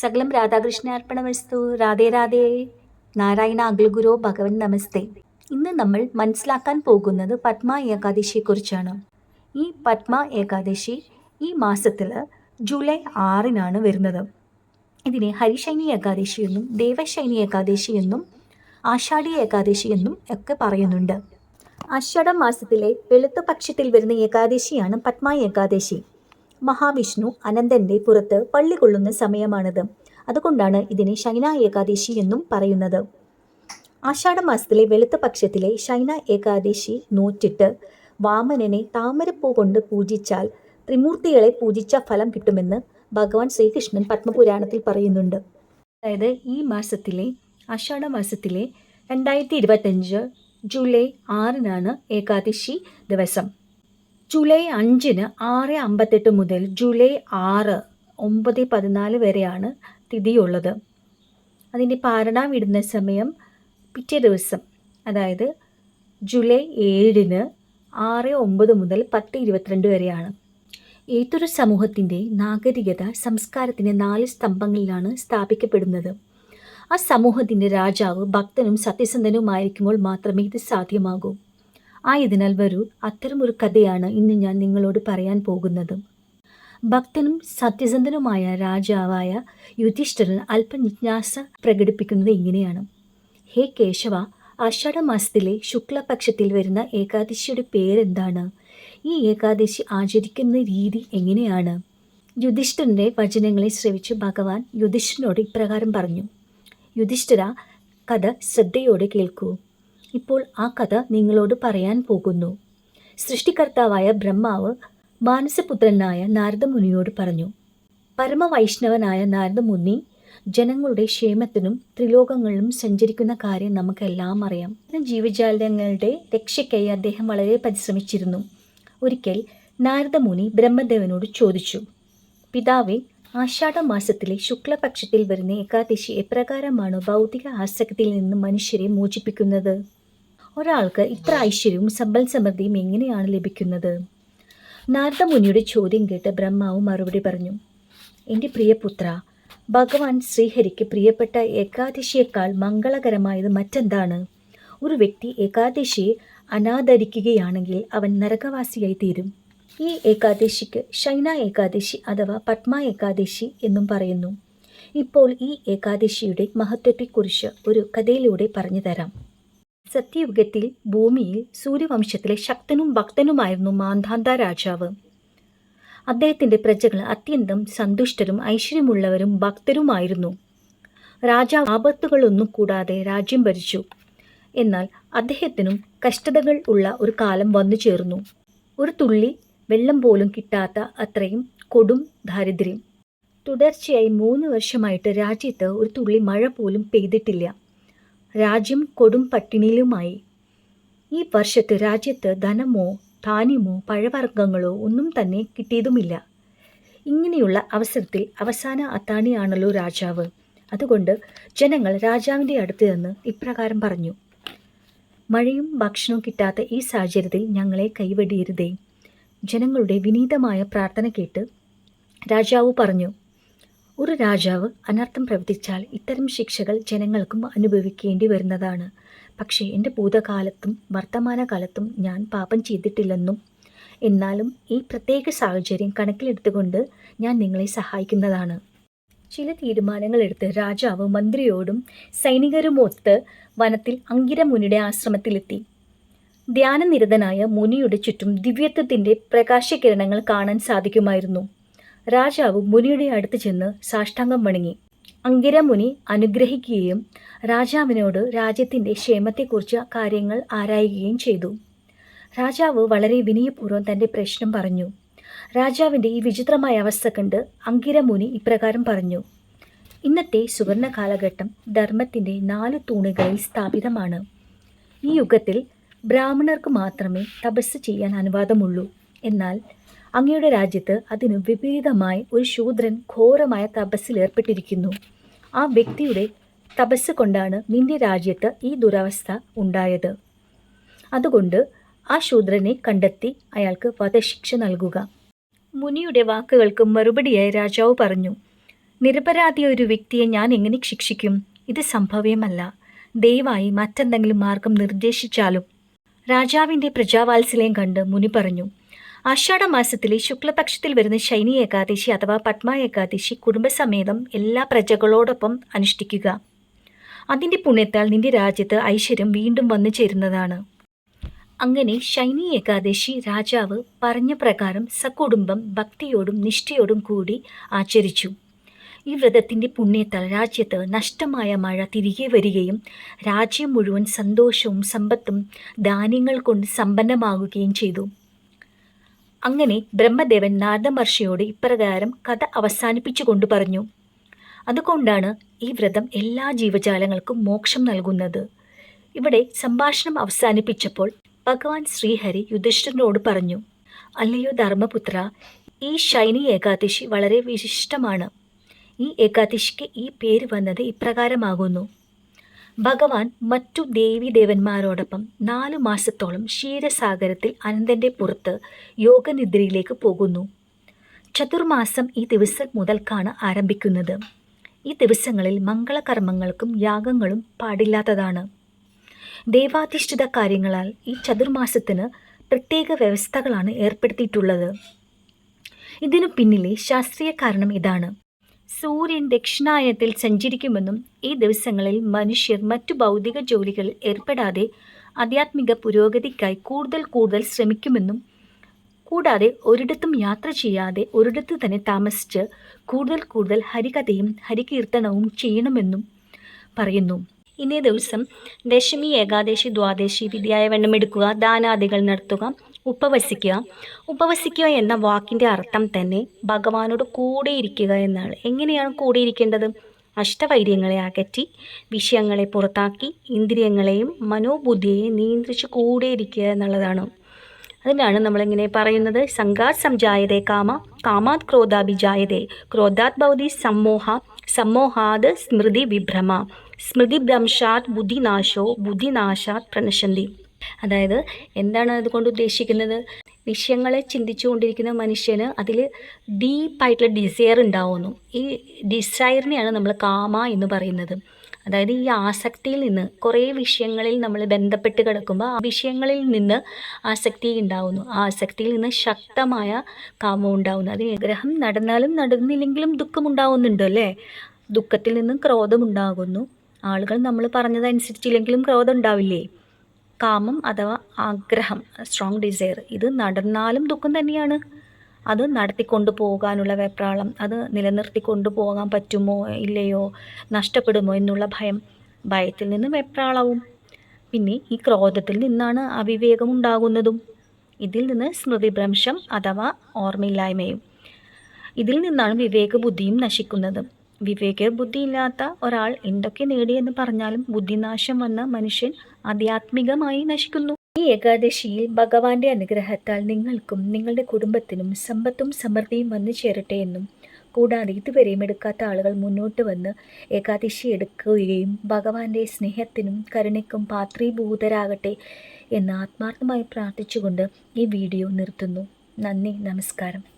സകലം രാധാകൃഷ്ണാർപ്പണമസ്തു രാധേ രാധേ. നാരായണ അഗ്ലഗുരോ ഭഗവൻ നമസ്തേ. ഇന്ന് നമ്മൾ മനസ്സിലാക്കാൻ പോകുന്നത് പത്മ ഏകാദശിയെക്കുറിച്ചാണ് ഈ പത്മ ഏകാദശി ഈ മാസത്തിൽ ജൂലൈ ആറിനാണ് വരുന്നത്. ഇതിനെ ഹരിശൈനി ഏകാദശി എന്നും ദേവശൈനി ഏകാദശി എന്നും ആഷാഢി ഏകാദശി എന്നും ഒക്കെ പറയുന്നുണ്ട്. ആഷാഢ മാസത്തിലെ വെളുത്ത പക്ഷത്തിൽ വരുന്ന ഏകാദശിയാണ് പത്മ ഏകാദശി. മഹാവിഷ്ണു അനന്തന്റെ പുറത്ത് പള്ളി കൊള്ളുന്ന സമയമാണിത്. അതുകൊണ്ടാണ് ഇതിനെ ശൈന ഏകാദശി എന്നും പറയുന്നത്. ആഷാഢ മാസത്തിലെ വെളുത്ത പക്ഷത്തിലെ ശൈന ഏകാദശി നോറ്റിട്ട് വാമനനെ താമരപ്പൂ കൊണ്ട് പൂജിച്ചാൽ ത്രിമൂർത്തികളെ പൂജിച്ച ഫലം കിട്ടുമെന്ന് ഭഗവാൻ ശ്രീകൃഷ്ണൻ പത്മപുരാണത്തിൽ പറയുന്നുണ്ട്. അതായത് ഈ മാസത്തിലെ ആഷാഢ മാസത്തിലെ രണ്ടായിരത്തി ഇരുപത്തഞ്ച് ജൂലൈ ആറിനാണ് ഏകാദശി ദിവസം. ജൂലൈ അഞ്ചിന് ആറ് അമ്പത്തെട്ട് മുതൽ ജൂലൈ ആറ് ഒമ്പത് പതിനാല് വരെയാണ് തിഥിയുള്ളത്. അതിന്റെ പാരണ ഇടുന്ന സമയം പിറ്റേ ദിവസം അതായത് ജൂലൈ ഏഴിന് ആറ് ഒമ്പത് മുതൽ പത്ത് ഇരുപത്തിരണ്ട് വരെയാണ്. ഏതൊരു സമൂഹത്തിന്റെ നാഗരികത സംസ്കാരത്തിന്റെ നാല് സ്തംഭങ്ങളിലാണ് സ്ഥാപിക്കപ്പെടുന്നത്. ആ സമൂഹത്തിന്റെ രാജാവ് ഭക്തനും സത്യസന്ധനുമായിരിക്കുമ്പോൾ മാത്രമേ ഇത് സാധ്യമാകൂ. ആയതിനാൽ വരൂ അത്തരമൊരു കഥയാണ് ഇന്ന് ഞാൻ നിങ്ങളോട് പറയാൻ പോകുന്നത്. ഭക്തനും സത്യസന്ധനുമായ രാജാവായ യുധിഷ്ഠിരൻ അല്പം പ്രകടിപ്പിക്കുന്നത് ഇങ്ങനെയാണ്. ഹേ കേശവ ആഷാഢ മാസത്തിലെ ശുക്ലപക്ഷത്തിൽ വരുന്ന ഏകാദശിയുടെ പേരെന്താണ്? ഈ ഏകാദശി ആചരിക്കുന്ന രീതി എങ്ങനെയാണ്? യുധിഷ്ഠിരന്റെ വചനങ്ങളെ ശ്രവിച്ച് ഭഗവാൻ യുധിഷ്ഠിരനോട് ഇപ്രകാരം പറഞ്ഞു. യുധിഷ്ഠിര കഥ ശ്രദ്ധയോടെ കേൾക്കൂ. ഇപ്പോൾ ആ കഥ നിങ്ങളോട് പറയാൻ പോകുന്നു. സൃഷ്ടികർത്താവായ ബ്രഹ്മാവ് മാനസപുത്രനായ നാരദമുനിയോട് പറഞ്ഞു പരമവൈഷ്ണവനായ നാരദമുനി ജനങ്ങളുടെ ക്ഷേമത്തിനും ത്രിലോകങ്ങളിലും സഞ്ചരിക്കുന്ന കാര്യം നമുക്കെല്ലാം അറിയാം. ജീവജാലങ്ങളുടെ രക്ഷയ്ക്കായി അദ്ദേഹം വളരെ പരിശ്രമിച്ചിരുന്നു. ഒരിക്കൽ നാരദമുനി ബ്രഹ്മദേവനോട് ചോദിച്ചു പിതാവെ ആഷാഢ മാസത്തിലെ ശുക്ലപക്ഷത്തിൽ വരുന്ന ഏകാദശി എപ്രകാരമാണ് ഭൗതിക ആസക്തിയിൽ നിന്ന് മനുഷ്യരെ മോചിപ്പിക്കുന്നത്? ഒരാൾക്ക് ഇത്ര ഐശ്വര്യവും സമ്പൽ സമൃദ്ധിയും എങ്ങനെയാണ് ലഭിക്കുന്നത്? നാരദ മുനിയുടെ ചോദ്യം കേട്ട് ബ്രഹ്മാവ് മറുപടി പറഞ്ഞു എന്റെ പ്രിയപുത്ര ഭഗവാൻ ശ്രീഹരിക്ക് പ്രിയപ്പെട്ട ഏകാദശിയേക്കാൾ മംഗളകരമായത് മറ്റെന്താണ്? ഒരു വ്യക്തി ഏകാദശിയെ അനാദരിക്കുകയാണെങ്കിൽ അവൻ നരകവാസിയായി തീരും. ഈ ഏകാദശിക്ക് ശൈന ഏകാദശി അഥവാ പത്മ ഏകാദശി എന്നും പറയുന്നു. ഇപ്പോൾ ഈ ഏകാദശിയുടെ മഹത്വത്തെക്കുറിച്ച് ഒരു കഥയിലൂടെ പറഞ്ഞു തരാം. സത്യയുഗത്തിൽ ഭൂമിയിൽ സൂര്യവംശത്തിലെ ശക്തനും ഭക്തനുമായിരുന്നു മാന്ധാന്ത രാജാവ്. അദ്ദേഹത്തിന്റെ പ്രജകൾ അത്യന്തം സന്തുഷ്ടരും ഐശ്വര്യമുള്ളവരും ഭക്തരുമായിരുന്നു. രാജാവ് ആപത്തുകളൊന്നും കൂടാതെ രാജ്യം ഭരിച്ചു. എന്നാൽ അദ്ദേഹത്തിനും കഷ്ടതകൾ ഉള്ള ഒരു കാലം വന്നു ചേർന്നു. ഒരു തുള്ളി വെള്ളം പോലും കിട്ടാത്ത അത്രയും കൊടും ദാരിദ്ര്യം. തുടർച്ചയായി മൂന്ന് വർഷമായിട്ട് രാജ്യത്ത് ഒരു തുള്ളി മഴ പോലും പെയ്തിട്ടില്ല. രാജ്യം കൊടും പട്ടിണിയിലുമായി. ഈ വർഷത്ത് രാജ്യത്ത് ധനമോ ധാന്യമോ പഴവർഗങ്ങളോ ഒന്നും തന്നെ കിട്ടിയതുമില്ല. ഇങ്ങനെയുള്ള അവസരത്തിൽ അവസാന അത്താണിയാണല്ലോ രാജാവ്. അതുകൊണ്ട് ജനങ്ങൾ രാജാവിന്റെ അടുത്ത് നിന്ന് ഇപ്രകാരം പറഞ്ഞു മഴയും ഭക്ഷണവും കിട്ടാത്ത ഈ സാഹചര്യത്തിൽ ഞങ്ങളെ കൈവെടിയരുതേ. ജനങ്ങളുടെ വിനീതമായ പ്രാർത്ഥന കേട്ട് രാജാവ് പറഞ്ഞു ഒരു രാജാവ് അനർത്ഥം പ്രവർത്തിച്ചാൽ ഇത്തരം ശിക്ഷകൾ ജനങ്ങൾക്കും അനുഭവിക്കേണ്ടി വരുന്നതാണ്. പക്ഷേ എന്റെ ഭൂതകാലത്തും വർത്തമാനകാലത്തും ഞാൻ പാപം ചെയ്തിട്ടില്ലെന്നും എന്നാലും ഈ പ്രത്യേക സാഹചര്യം കണക്കിലെടുത്തുകൊണ്ട് ഞാൻ നിങ്ങളെ സഹായിക്കുന്നതാണ്. ചില തീരുമാനങ്ങൾ എടുത്ത് രാജാവ് മന്ത്രിയോടും സൈനികരുമൊത്ത് വനത്തിൽ അങ്കിര മുനിയുടെ ആശ്രമത്തിലെത്തി. ധ്യാനനിരതനായ മുനിയുടെ ചുറ്റും ദിവ്യത്വത്തിന്റെ പ്രകാശകിരണങ്ങൾ കാണാൻ സാധിക്കുമായിരുന്നു. രാജാവ് മുനിയുടെ അടുത്ത് ചെന്ന് സാഷ്ടാംഗം വണങ്ങി. അങ്കിരമുനി അനുഗ്രഹിക്കുകയും രാജാവിനോട് രാജ്യത്തിന്റെ ക്ഷേമത്തെക്കുറിച്ച് കാര്യങ്ങൾ ആരായുകയും ചെയ്തു. രാജാവ് വളരെ വിനയപൂർവം തന്റെ പ്രശ്നം പറഞ്ഞു. രാജാവിന്റെ ഈ വിചിത്രമായ അവസ്ഥ കണ്ട് അങ്കിരമുനി ഇപ്രകാരം പറഞ്ഞു. ഇന്നത്തെ സുവർണ കാലഘട്ടം ധർമ്മത്തിന്റെ നാല് തൂണുകളിൽ സ്ഥാപിതമാണ്. ഈ യുഗത്തിൽ ബ്രാഹ്മണർക്ക് മാത്രമേ തപസ് ചെയ്യാൻ അനുവാദമുള്ളൂ. എന്നാൽ അങ്ങയുടെ രാജ്യത്ത് അതിനു വിപരീതമായി ഒരു ശൂദ്രൻ ഘോരമായ തപസ്സിൽ ഏർപ്പെട്ടിരിക്കുന്നു. ആ വ്യക്തിയുടെ തപസ് കൊണ്ടാണ് നിന്റെ രാജ്യത്ത് ഈ ദുരവസ്ഥ ഉണ്ടായത്. അതുകൊണ്ട് ആ ശൂദ്രനെ കണ്ടെത്തി അയാൾക്ക് വധശിക്ഷ നൽകുക. മുനിയുടെ വാക്കുകൾക്ക് മറുപടിയായി രാജാവ് പറഞ്ഞു നിരപരാധിയ ഒരു വ്യക്തിയെ ഞാൻ എങ്ങനെ ശിക്ഷിക്കും? ഇത് സംഭവ്യമല്ല. ദയവായി മറ്റെന്തെങ്കിലും മാർഗം നിർദ്ദേശിച്ചാലും. രാജാവിന്റെ പ്രജാവാത്സല്യം കണ്ട് മുനി പറഞ്ഞു ആഷാഢമാസത്തിലെ ശുക്ലപക്ഷത്തിൽ വരുന്ന ശൈനി ഏകാദശി അഥവാ പത്മ ഏകാദശി കുടുംബസമേതം എല്ലാ പ്രജകളോടൊപ്പം അനുഷ്ഠിക്കുക. അതിന്റെ പുണ്യത്താൽ നിന്റെ രാജ്യത്ത് ഐശ്വര്യം വീണ്ടും വന്നു ചേരുന്നതാണ്. അങ്ങനെ ശൈനി ഏകാദശി രാജാവ് പറഞ്ഞ പ്രകാരം സകുടുംബം ഭക്തിയോടും നിഷ്ഠയോടും കൂടി ആചരിച്ചു. ഈ വ്രതത്തിന്റെ പുണ്യത്താൽ രാജ്യത്ത് നഷ്ടമായ മഴ തിരികെ വരികയും രാജ്യം മുഴുവൻ സന്തോഷവും സമ്പത്തും ധാന്യങ്ങൾ കൊണ്ട് സമ്പന്നമാകുകയും ചെയ്തു. അങ്ങനെ ബ്രഹ്മദേവൻ നാരദമഹർഷിയോട് ഇപ്രകാരം കഥ അവസാനിപ്പിച്ചു അവസാനിപ്പിച്ചുകൊണ്ട് പറഞ്ഞു. അതുകൊണ്ടാണ് ഈ വ്രതം എല്ലാ ജീവജാലങ്ങൾക്കും മോക്ഷം നൽകുന്നത്. ഇവിടെ സംഭാഷണം അവസാനിപ്പിച്ചപ്പോൾ ഭഗവാൻ ശ്രീഹരി യുധിഷ്ഠിരനോട് പറഞ്ഞു അല്ലയോ ധർമ്മപുത്ര ഈ ശൈനി ഏകാദശി വളരെ വിശിഷ്ടമാണ്. ഈ ഏകാദശിക്ക് ഈ പേര് വന്നത് ഇപ്രകാരമാകുന്നു. ഭഗവാൻ മറ്റു ദേവീദേവന്മാരോടൊപ്പം നാലു മാസത്തോളം ക്ഷീരസാഗരത്തിൽ അനന്തന്റെ പുറത്ത് യോഗനിദ്രയിലേക്ക് പോകുന്നു. ചതുർമാസം ഈ ദിവസം മുതൽക്കാണ് ആരംഭിക്കുന്നത്. ഈ ദിവസങ്ങളിൽ മംഗളകർമ്മങ്ങൾക്കും യാഗങ്ങളും പാടില്ലാത്തതാണ്. ദൈവാധിഷ്ഠിത കാര്യങ്ങളാൽ ഈ ചതുർമാസത്തിന് പ്രത്യേക വ്യവസ്ഥകളാണ് ഏർപ്പെടുത്തിയിട്ടുള്ളത്. ഇതിനു പിന്നിലെ ശാസ്ത്രീയ കാരണം ഇതാണ്. സൂര്യൻ ദക്ഷിണായനത്തിൽ സഞ്ചരിക്കുമെന്നും ഈ ദിവസങ്ങളിൽ മനുഷ്യർ മറ്റു ഭൗതിക ജോലികളിൽ ഏർപ്പെടാതെ ആധ്യാത്മിക പുരോഗതിക്കായി കൂടുതൽ കൂടുതൽ ശ്രമിക്കുമെന്നും കൂടാതെ ഒരിടത്തും യാത്ര ചെയ്യാതെ ഒരിടത്ത് തന്നെ താമസിച്ച് കൂടുതൽ കൂടുതൽ ഹരികഥയും ഹരികീർത്തനവും ചെയ്യണമെന്നും പറയുന്നു. ഇന്നേ ദിവസം ദശമി ഏകാദശി ദ്വാദശി വിദ്യായ വെണ്ണമെടുക്കുക ദാനാദികൾ നടത്തുക ഉപവസിക്കുക. ഉപവസിക്കുക എന്ന വാക്കിന്റെ അർത്ഥം തന്നെ ഭഗവാനോട് കൂടെ ഇരിക്കുക എന്നാണ്. എങ്ങനെയാണ് കൂടെ ഇരിക്കേണ്ടത് അഷ്ടവൈര്യങ്ങളെ അകറ്റി വിഷയങ്ങളെ പുറത്താക്കി ഇന്ദ്രിയങ്ങളെയും മനോബുദ്ധിയെയും നിയന്ത്രിച്ച് കൂടെ ഇരിക്കുക എന്നുള്ളതാണ്. അതിനാണ് നമ്മളിങ്ങനെ പറയുന്നത് സംഘാത് സംജായതേ കാമ കാമാത് ക്രോധാഭിജായതേ ക്രോധാത് ഭൗതി സമ്മോഹ സമ്മോഹാത് സ്മൃതി വിഭ്രമ സ്മൃതിഭ്രംശാത് ബുദ്ധിനാശോ ബുദ്ധിനാശാത് പ്രണശന്തി. അതായത് എന്താണ് അതുകൊണ്ട് ഉദ്ദേശിക്കുന്നത്? വിഷയങ്ങളെ ചിന്തിച്ചുകൊണ്ടിരിക്കുന്ന മനുഷ്യന് അതിൽ ഡീപ്പായിട്ടുള്ള ഡിസയർ ഉണ്ടാവുന്നു. ഈ ഡിസയറിനെയാണ് നമ്മൾ കാമ എന്ന് പറയുന്നത്. അതായത് ഈ ആസക്തിയിൽ നിന്ന് കുറേ വിഷയങ്ങളിൽ നമ്മൾ ബന്ധപ്പെട്ട് കിടക്കുമ്പോൾ ആ വിഷയങ്ങളിൽ നിന്ന് ആസക്തി ഉണ്ടാവുന്നു. ആ ആസക്തിയിൽ നിന്ന് ശക്തമായ കാമം ഉണ്ടാവുന്നു. അതിന് ഗ്രഹം നടന്നാലും നടന്നില്ലെങ്കിലും ദുഃഖമുണ്ടാവുന്നുണ്ട് അല്ലേ? ദുഃഖത്തിൽ നിന്നും ക്രോധമുണ്ടാകുന്നു ആളുകൾ നമ്മൾ പറഞ്ഞതനുസരിച്ചില്ലെങ്കിലും ക്രോധം ഉണ്ടാവില്ലേ? കാമം അഥവാ ആഗ്രഹം സ്ട്രോങ് ഡിസയർ ഇത് നടന്നാലും ദുഃഖം തന്നെയാണ്. അത് നടത്തിക്കൊണ്ടു പോകാനുള്ള വെപ്രാളം അത് നിലനിർത്തിക്കൊണ്ടു പോകാൻ പറ്റുമോ ഇല്ലയോ നഷ്ടപ്പെടുമോ എന്നുള്ള ഭയം ഭയത്തിൽ നിന്ന് വെപ്രാളവും. പിന്നെ ഈ ക്രോധത്തിൽ നിന്നാണ് അവിവേകം ഉണ്ടാകുന്നതും. ഇതിൽ നിന്ന് സ്മൃതിഭ്രംശം അഥവാ ഓർമ്മയില്ലായ്മയും. ഇതിൽ നിന്നാണ് വിവേക ബുദ്ധിയും നശിക്കുന്നത്. വിവേക ബുദ്ധിയില്ലാത്ത ഒരാൾ എന്തൊക്കെ നേടിയെന്ന് പറഞ്ഞാലും ബുദ്ധിനാശം വന്ന മനുഷ്യൻ ആധ്യാത്മികമായി നശിക്കുന്നു. ഈ ഏകാദശിയിൽ ഭഗവാന്റെ അനുഗ്രഹത്താൽ നിങ്ങൾക്കും നിങ്ങളുടെ കുടുംബത്തിനും സമ്പത്തും സമൃദ്ധിയും വന്നു ചേരട്ടെ എന്നും കൂടാതെ ഇതുവരെയും എടുക്കാത്ത ആളുകൾ മുന്നോട്ട് വന്ന് ഏകാദശി എടുക്കുകയും ഭഗവാന്റെ സ്നേഹത്തിനും കരുണയ്ക്കും പാത്രീഭൂതരാകട്ടെ എന്ന് ആത്മാർത്ഥമായി പ്രാർത്ഥിച്ചുകൊണ്ട് ഈ വീഡിയോ നിർത്തുന്നു. നന്ദി നമസ്കാരം.